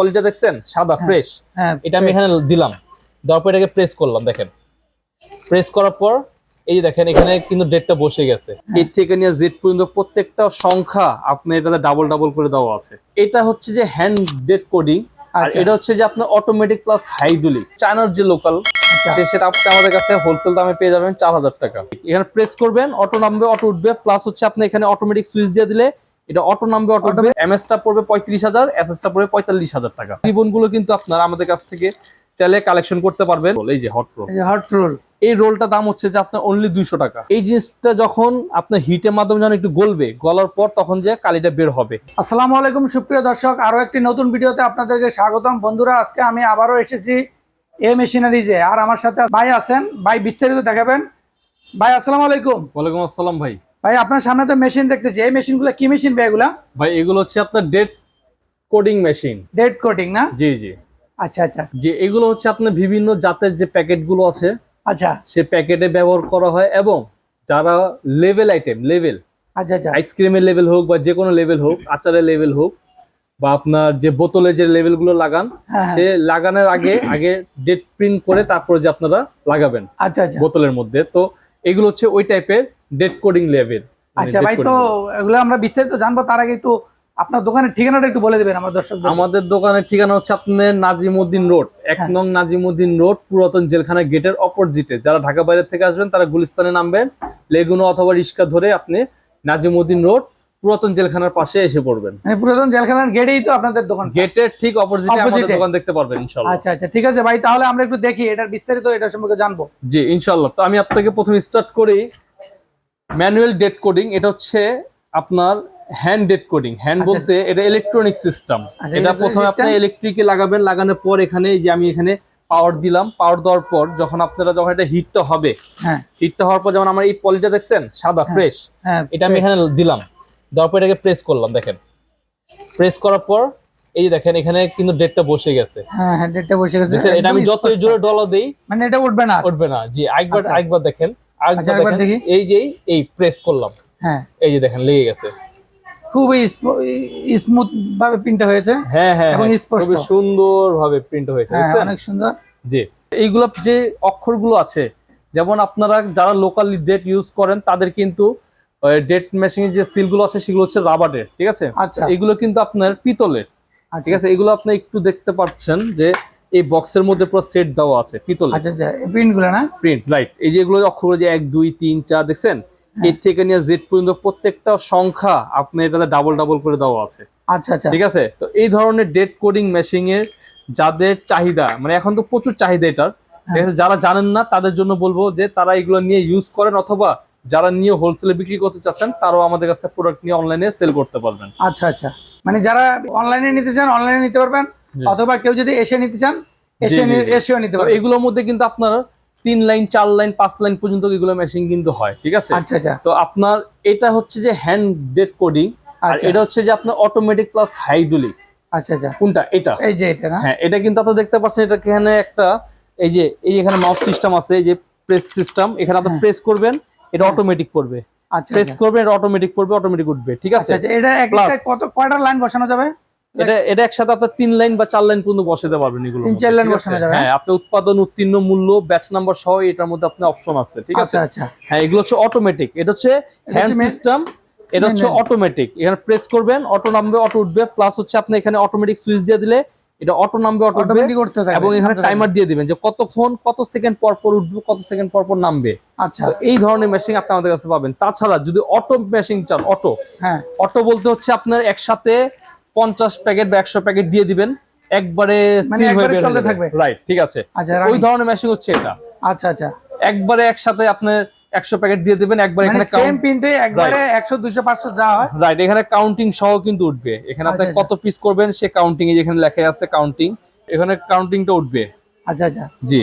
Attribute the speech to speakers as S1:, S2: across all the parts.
S1: পলিটা দেখছেন? সাদা ফ্রেশ
S2: হ্যাঁ
S1: এটা আমি এখানে দিলাম। দেওয়ার পর এটাকে প্রেস করলাম দেখেন। প্রেস করার পর এই যে দেখেন এখানে কিন্তু ডেটটা বসে গেছে। এর থেকে নিয়ে জেড পর্যন্ত প্রত্যেকটা সংখ্যা আপনি এটাতে ডাবল ডাবল করে দেওয়া আছে। এটা হচ্ছে যে হ্যান্ড ডেট কোডিং আর
S2: আচ্ছা।
S1: এটা হচ্ছে যে আপনার অটোমেটিক প্লাস হাইড্রোলিক চায়নার যে লোকাল
S2: আচ্ছা।
S1: সেটা আপনি আমাদের কাছে হোলসেল দামে পেয়ে যাবেন চার হাজার টাকা। এখানে প্রেস করবেন অটো নামবে অটো উঠবে প্লাস হচ্ছে আপনি এখানে অটোমেটিক সুইচ দিয়ে দিলে এটা অটো নামবে অটো উঠবে এমএস টা পড়বে পঁয়ত্রিশ হাজার এস টা পড়বে পঁয়তাল্লিশ হাজার টাকা। রিবনগুলো কিন্তু আপনার আমাদের কাছ থেকে চাইলে কালেকশন করতে পারবেন। এই যে হট
S2: এই হট রোল
S1: এই রোলটা দাম হচ্ছে যে আপনার অনলি দুইশো টাকা। এই জিনিসটা যখন আপনার হিটের মাধ্যমে যখন একটু গলবে গলার পর তখন যে কালিটা বের হবে।
S2: আসসালামু আলাইকুম সুপ্রিয় দর্শক। আরও একটি নতুন ভিডিওতে আপনাদেরকে স্বাগতম। বন্ধুরা আজকে আমি আবারও এসেছি এ মেশিনারিজে আর আমার সাথে ভাই আছেন। ভাই বিস্তারিত দেখাবেন। ভাই আসসালামু আলাইকুম।
S1: ওয়ালাইকুম আসসালাম ভাই।
S2: ভাই আপনার সামনে তো মেশিন দেখতেছি। এই মেশিনগুলো কি মেশিন ভাই এগুলা?
S1: ভাই এগুলো হচ্ছে আপনার date coding machine
S2: date coding না?
S1: জি জি।
S2: আচ্ছা আচ্ছা।
S1: যে এগুলো হচ্ছে আপনার বিভিন্ন জাতের যে প্যাকেটগুলো আছে
S2: আচ্ছা।
S1: সে প্যাকেটে ব্যবহার করা হয় এবং যারা লেভেল আইটেম লেভেল
S2: আচ্ছা আচ্ছা।
S1: আইসক্রিমের লেভেল হোক বা যে কোনো লেভেল হোক আচারের লেভেল হোক বা আপনার যে বোতলে যে লেভেলগুলো লাগান
S2: হ্যাঁ হ্যাঁ।
S1: সে লাগানোর আগে আগে ডেট প্রিন্ট করে তারপরে যে আপনারা লাগাবেন
S2: আচ্ছা আচ্ছা।
S1: বোতলের মধ্যে। তো এগুলো হচ্ছে ওই টাইপের ডেট কোডিং লেভেল
S2: আচ্ছা ভাই তো এগুলো আমরা বিস্তারিত জানব তার আগে একটু আপনার দোকানের ঠিকানাটা একটু বলে দেবেন আমার দর্শকদের।
S1: আমাদের দোকানের ঠিকানা হচ্ছে আপনার নাজিমুদ্দিন রোড এক
S2: হ্যাঁ।
S1: নং নাজিমুদ্দিন রোড পুরাতন জেলখানা গেটের অপোজিটে যারা ঢাকা বাইরে থেকে আসবেন তারা গুলিস্তানে নামবেন লেগুনো অথবা রিক্সা ধরে আপনি নাজিমুদ্দিন রোড পুরাতন জেলখানার পাশে এসে পড়বেন।
S2: মানে পুরাতন জেলখানার গেটেই তো আপনাদের দোকান।
S1: গেটের ঠিক অপোজিটে আমাদের দোকান দেখতে পারবেন ইনশাল্লাহ
S2: আচ্ছা আচ্ছা ঠিক আছে ভাই তাহলে আমরা একটু দেখি এটার বিস্তারিত এটা সম্পর্কে জানব।
S1: জি ইনশাল্লাহ তো আমি আপনাকে প্রথমে স্টার্ট করি। ম্যানুয়াল ডেট কোডিং এটা হচ্ছে আপনার হ্যান্ড ডেট কোডিং। হ্যান্ড
S2: আচ্ছা,
S1: বলতে এটা ইলেকট্রনিক সিস্টেম
S2: আচ্ছা,
S1: এটা প্রথমে আপনি ইলেকট্রিকে লাগাবেন লাগানোর পর এখানে এই যে আমি এখানে পাওয়ার দিলাম পাওয়ার দেওয়ার পর যখন আপনারা যখন এটা হিটটা হবে
S2: হ্যাঁ।
S1: হিটটা হওয়ার পর যেমন আমার এই পলিটা দেখছেন সাদা ফ্রেশ
S2: হ্যাঁ
S1: এটা আমি এখানে দিলাম। দেওয়ার পর এটাকে প্রেস করলাম দেখেন। প্রেস করার পর এই যে দেখেন এখানে কিন্তু ডেটটা বসে গেছে।
S2: হ্যাঁ হ্যাঁ ডেটটা বসে গেছে।
S1: এটা আমি যতই জোরে ডলা দেই
S2: মানে এটা উঠবে না।
S1: উঠবে না। জি আরেকবার
S2: আচ্ছা। একবার
S1: দেখেন।
S2: দেখি।
S1: এই যে এই প্রেস করলাম।
S2: হ্যাঁ।
S1: এই যে দেখেন লেগে গেছে।
S2: খুবই স্মুথ ভাবে প্রিন্ট হয়েছে।
S1: হ্যাঁ হ্যাঁ
S2: এবং
S1: হ্যাঁ,
S2: স্পষ্ট।
S1: সুন্দর ভাবে প্রিন্ট হয়েছে
S2: হ্যাঁ অনেক সুন্দর।
S1: জি। এইগুলো যে অক্ষরগুলো আছে যেমন আপনারা যারা লোকালি ডেট ইউজ করেন তাদের কিন্তু ডেট মেশিং এর যে সিলগুলো আছে সেগুলো হচ্ছে রাবারের ঠিক আছে?
S2: আচ্ছা।
S1: এগুলো কিন্তু আপনার পিতলের ঠিক আছে? এগুলো আপনি একটু দেখতে পাচ্ছেন যে এই বক্সের মধ্যে পুরো সেট দেওয়া আছে পিতলের।
S2: আচ্ছা আচ্ছা এই প্রিন্টগুলো না?
S1: প্রিন্ট রাইট এই যে এগুলো অক্ষর যে এক দুই তিন চার দেখছেন?
S2: হ্যাঁ।
S1: এর থেকে নিয়ে জেড পর্যন্ত প্রত্যেকটা সংখ্যা আপনি এটাতে ডাবল ডাবল করে দেওয়া আছে।
S2: আচ্ছা আচ্ছা।
S1: ঠিক আছে? তো এই ধরনের ডেট কোডিং মেশিং এর যাদের চাহিদা মানে এখন তো প্রচুর চাহিদা এটার ঠিক
S2: হ্যাঁ।
S1: আছে? যারা জানেন না তাদের জন্য বলব যে তারা এগুলো নিয়ে ইউজ করেন অথবা যারা নিয়ে হোলসেলে বিক্রি করতে চাচ্ছেন তারাও আমাদের কাছ থেকে প্রোডাক্ট নিয়ে অনলাইনে সেল করতে পারবেন।
S2: আচ্ছা আচ্ছা। মানে যারা অনলাইনে নিতে চান অনলাইনে নিতে পারবেন। অথবা কেউ যদি এসে নিতে চান এসে। এসেও নিতে পারে
S1: এগুলোর মধ্যে কিন্তু আপনার তিন লাইন চার লাইন পাঁচ লাইন পর্যন্ত এগুলো মেশিন কিন্তু হয় ঠিক আছে?
S2: আচ্ছা আচ্ছা।
S1: তো আপনার এটা হচ্ছে যে হ্যান্ড ডেট কোডিং আর
S2: আচ্ছা।
S1: এটা হচ্ছে যে আপনার অটোমেটিক প্লাস হাইড্রোলিক
S2: আচ্ছা আচ্ছা।
S1: কোনটা? এটা।
S2: এই যে এটা না?
S1: হ্যাঁ এটা কিন্তু আপনারা দেখতে পাচ্ছেন এটা এখানে একটা এই যে এই এখানে মাউস সিস্টেম আছে এই যে প্রেস সিস্টেম এখানে আপনি
S2: হ্যাঁ।
S1: প্রেস করবেন এটা অটোমেটিক করবে।
S2: আচ্ছা
S1: প্রেস
S2: আচ্ছা।
S1: করবেন এটা অটোমেটিক করবে অটোমেটিক উঠবে ঠিক আছে?
S2: আচ্ছা আচ্ছা। এটা। একটা কত কয়টা লাইন বসানো যাবে?
S1: এটা এটা একসাথে আপনার তিন লাইন বা চার লাইন পর্যন্ত বসাতে পারবেন এগুলো
S2: তিন, চার লাইন বসানো যাবে,
S1: হ্যাঁ? আপনি উৎপাদন উত্তীর্ণ মূল্য ব্যাচ নাম্বার সহ এটার মধ্যে আপনার অপশন আছে ঠিক আছে?
S2: আচ্ছা আচ্ছা।
S1: হ্যাঁ এগুলো হচ্ছে অটোমেটিক এটা হচ্ছে হ্যান্ড সিস্টেম এটা হচ্ছে অটোমেটিক এখানে প্রেস করবেন অটো নামবে অটো উঠবে প্লাস হচ্ছে আপনি এখানে অটোমেটিক সুইচ দিয়ে দিলে এটা অটো নামবে অটো উঠবে
S2: অটোমেটিক করতে থাকবে
S1: এবং এখানে টাইমার দিয়ে দিবেন যে কতক্ষণ কত সেকেন্ড পর পর উঠবে কত সেকেন্ড পর পর নামবে।
S2: আচ্ছা।
S1: এই ধরনের মেশিন আপনি আমাদের কাছে পাবেন। তাছাড়া যদি অটো মেশিন চান অটো
S2: হ্যাঁ।
S1: অটো বলতে হচ্ছে আপনার একসাথে পঞ্চাশ প্যাকেট বা একশো প্যাকেট দিয়ে দিবেন। একবারে
S2: মানে চলতে থাকবে।
S1: রাইট ঠিক আছে।
S2: আচ্ছা
S1: ওই ধরনের মেশিন হচ্ছে এটা।
S2: আচ্ছা আচ্ছা।
S1: একবারে একসাথে আপনার একশো প্যাকেট দিয়ে দিবেন একবার
S2: মানে
S1: এখানে
S2: সেম প্রিন্টে একবারে একশো দুশো পাঁচশো যা হয়।
S1: রাইট এখানে কাউন্টিং সহ কিন্তু উঠবে। এখানে আপনি
S2: আচ্ছা,
S1: কত পিস করবেন সে কাউন্টিং যেখানে লেখা আছে কাউন্টিং এখানে কাউন্টিংটা উঠবে।
S2: আচ্ছা আচ্ছা।
S1: জি।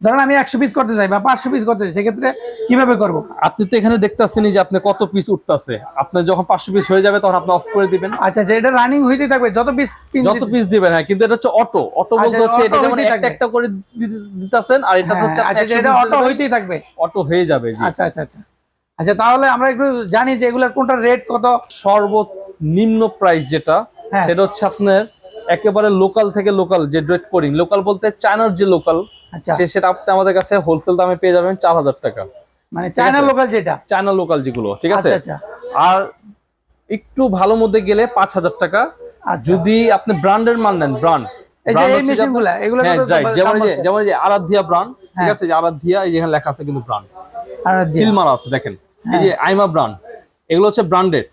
S2: ধরেন আমি একশো পিস করতে চাই বা পাঁচশো পিস করতে চাই সেক্ষেত্রে কীভাবে করব?
S1: আপনি তো এখানে দেখতে পাচ্ছেন যে আপনি কত পিস উঠতেছে। আপনার যখন পাঁচশো পিস হয়ে যাবে তখন আপনি অফ করে দিবেন।
S2: আচ্ছা আচ্ছা এটা রানিং হইতে থাকবে যত পিস
S1: যত পিস দিবেন হ্যাঁ কিন্তু এটা হচ্ছে অটো অটো বলতে
S2: আচ্ছা,
S1: হচ্ছে এটা যেমন একটা। একটা করে দিতেছেন আর এটা হচ্ছে
S2: আচ্ছা এটা অটো হইতেই থাকবে।
S1: অটো হয়ে যাবে জি।
S2: আচ্ছা আচ্ছা আচ্ছা। আচ্ছা তাহলে আমরা একটু জানি যে এগুলার কোনটা রেট কত।
S1: সর্বনিম্ন প্রাইস যেটা
S2: হ্যাঁ।
S1: সেটা হচ্ছে আপনার একেবারে লোকাল থেকে লোকাল যে ড্রেড কোডিং লোকাল বলতে চায়নার যে লোকাল
S2: আচ্ছা।
S1: সে সেটা আপনি আমাদের কাছে হোলসেল দামে পেয়ে যাবেন চার হাজার টাকা।
S2: মানে চায়না লোকাল যেটা?
S1: চায়না লোকাল যেগুলো ঠিক আছে?
S2: আচ্ছা আচ্ছা।
S1: আর একটু ভালো মধ্যে গেলে পাঁচ হাজার টাকা। যদি আপনি ব্র্যান্ডের মাল নেন ব্র্যান্ড হ্যাঁ যেমন? যেমন ব্র্যান্ড ঠিক
S2: হ্যাঁ।
S1: আছে? যেখানে লেখা আছে কিন্তু ব্র্যান্ড
S2: আর
S1: সিল মারা আছে দেখেন। এই
S2: হ্যাঁ।
S1: যে আইমা ব্র্যান্ড এগুলো হচ্ছে ব্র্যান্ডেড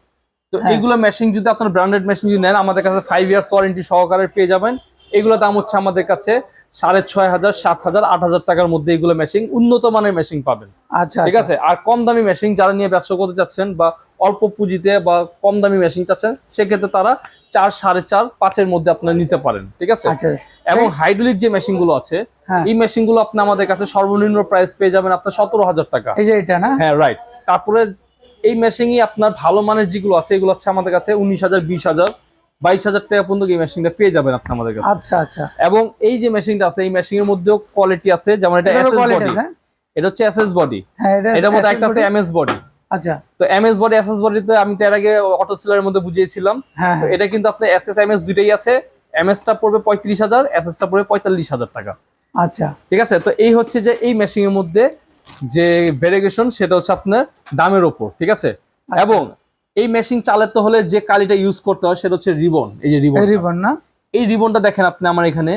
S1: তো
S2: হ্যাঁ।
S1: মেশিন যদি আপনার ব্র্যান্ডেড মেশিন যদি নেন আমাদের কাছে ফাইভ ইয়ার্স ওয়ারেন্টি সহকারে পেয়ে যাবেন। এগুলো দাম হচ্ছে আমাদের কাছে সাড়ে ছয় হাজার সাত হাজার আট হাজার টাকার মধ্যে এগুলো মেশিন উন্নত মানের মেশিন পাবেন।
S2: আচ্ছা
S1: ঠিক আছে? আর কম দামি মেশিন যারা নিয়ে ব্যবসা করতে চাচ্ছেন বা অল্প পুঁজিতে বা কম দামি মেশিন চাচ্ছেন সেক্ষেত্রে তারা চার সাড়ে চার পাঁচের মধ্যে আপনারা নিতে পারেন। ঠিক আছে?
S2: আচ্ছা।
S1: এবং হাইড্রোলিক যে মেশিনগুলো আছে
S2: হ্যাঁ।
S1: এই মেশিনগুলো আপনি আমাদের কাছে সর্বনিম্ন প্রাইস পেয়ে যাবেন আপনার সতেরো হাজার টাকা।
S2: এই যে এটা না?
S1: হ্যাঁ রাইট তারপরে এই মেশিনই আপনার ভালো মানের যেগুলো আছে এগুলো হচ্ছে আমাদের কাছে উনিশ হাজার বিশ হাজার বাইশ হাজার টাকা পর্যন্ত এই মেশিনটা পেয়ে যাবেন আপনি আমাদের কাছে।
S2: আচ্ছা আচ্ছা।
S1: এবং এই যে মেশিনটা আছে এই মেশিনের মধ্যেও কোয়ালিটি আছে যেমন এটা এসএস বডি
S2: হ্যাঁ?
S1: এটা হচ্ছে এসএস বডি
S2: হ্যাঁ এটা
S1: এটার মধ্যে একটা আছে এমএস বডি
S2: আচ্ছা।
S1: তো এমএস বডি এসএস বডিতে আমি তো এর আগে অটো সিলারের মধ্যে বুঝিয়েছিলাম।
S2: হ্যাঁ হ্যাঁ।
S1: এটা কিন্তু আপনার এসএস এমএস দুইটাই আছে। এমএস টা পড়বে পঁয়ত্রিশ হাজার এসএস টা পড়বে পঁয়তাল্লিশ হাজার টাকা।
S2: আচ্ছা।
S1: ঠিক আছে? তো এই হচ্ছে যে এই মেশিনের মধ্যে যে ভেরিয়েশন সেটা হচ্ছে আপনার দামের ওপর। ঠিক আছে?
S2: আচ্ছা।
S1: এবং এই মেশিন চালাতে হলে যে কালিটা ইউজ করতে হয় সেটা হচ্ছে রিবন এই যে রিবন
S2: রিবন না?
S1: এই রিবনটা দেখেন আপনি আমার এখানে।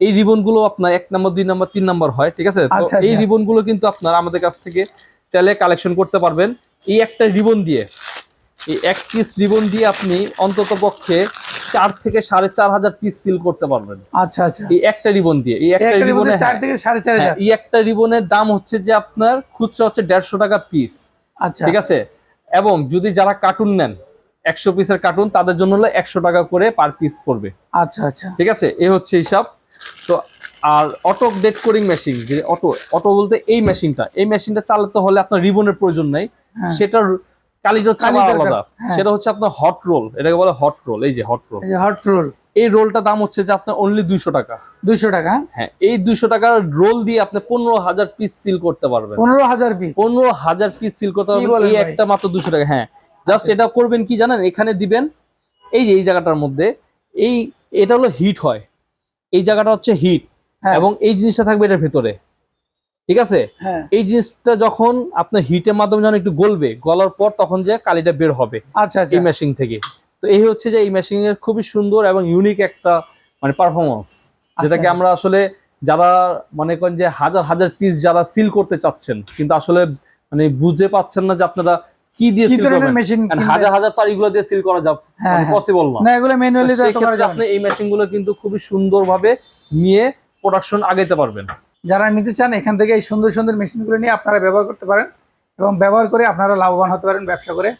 S1: এই রিবনগুলো আপনার এক নম্বর দুই নম্বর তিন নম্বর হয় ঠিক আছে? তো
S2: আচ্ছা,
S1: এই
S2: আচ্ছা।
S1: রিবনগুলো কিন্তু আপনার আমাদের কাছ থেকে চাইলে কালেকশন করতে পারবেন। এই একটা রিবন দিয়ে এই এক পিস রিবন দিয়ে আপনি অন্তত পক্ষে চার থেকে সাড়ে চার হাজার পিস সিল করতে পারবেন।
S2: আচ্ছা আচ্ছা।
S1: এই একটা রিবন দিয়ে এই একটা
S2: রিবনে চার থেকে সাড়ে চার হাজার।
S1: এই একটা রিবনের দাম হচ্ছে যে আপনার খুচরা হচ্ছে দেড়শো টাকা পিস
S2: আচ্ছা।
S1: ঠিক আছে? এবং যদি যারা কার্টুন নেন একশো পিসের কার্টুন তাদের জন্য হলে একশো টাকা করে পার পিস পড়বে।
S2: আচ্ছা আচ্ছা।
S1: ঠিক আছে? এ হচ্ছে হিসাব। তো আর অটো ডেট করিং মেশিন যে অটো অটো বলতে এই মেশিনটা এই মেশিনটা চালাতে হলে আপনার রিবনের প্রয়োজন নাই।
S2: হ্যাঁ।
S1: সেটার কালিটা
S2: চালা
S1: আলাদা
S2: হ্যাঁ।
S1: সেটা হচ্ছে আপনার হট রোল এটাকে বলে হট রোল এই যে হট রোল
S2: হট রোল
S1: এই রোলটা দাম হচ্ছে যে আপনার অনলি দুইশো টাকা।
S2: দুইশো টাকা?
S1: হ্যাঁ এই দুইশো টাকার রোল দিয়ে আপনি পনেরো হাজার পিস সিল করতে পারবেন।
S2: পনেরো হাজার পিস
S1: পনেরো হাজার পিস সিল করতে পারবেন। এই একটা মাত্র দুশো টাকা হ্যাঁ। জাস্ট এটা করবেন কি জানেন? এখানে দিবেন এই যে এই জায়গাটার মধ্যে এই এটা হলো হিট হয়। এই জায়গাটা হচ্ছে হিট
S2: হ্যাঁ।
S1: এবং এই জিনিসটা থাকবে এটার ভেতরে। ঠিক আছে?
S2: হ্যাঁ।
S1: এই জিনিসটা যখন আপনার হিটের মাধ্যমে যখন একটু গলবে গলার পর তখন যে কালিটা বের হবে
S2: আচ্ছা আচ্ছা।
S1: এই মেশিন থেকে। তো এই হচ্ছে যে এই মেশিন এর খুবই সুন্দর এবং ইউনিক একটা মানে পারফরমেন্স যেটাকে
S2: আচ্ছা।
S1: আমরা আসলে যারা মনে করেন যে হাজার হাজার পিস যারা সিল করতে চাচ্ছেন কিন্তু আসলে মানে বুঝতে পাচ্ছেন না যে আপনারা কি দিয়ে সিল করবেন।
S2: মেশিন
S1: হাজার হাজার তার এগুলো দিয়ে সিল করা যাবে
S2: হ্যাঁ, হ্যাঁ।
S1: পসিবল না।
S2: না এগুলো ম্যানুয়ালি তো করা যাবে
S1: আপনি এই মেশিনগুলো কিন্তু খুবই সুন্দরভাবে নিয়ে প্রোডাকশন আগাইতে পারবেন।
S2: যারা নিতে চান এখান থেকে এই সুন্দর সুন্দর মেশিনগুলো নিয়ে আপনারা ব্যবহার করতে পারেন এবং ব্যবহার করে আপনারা লাভবান হতে পারেন ব্যবসা করে।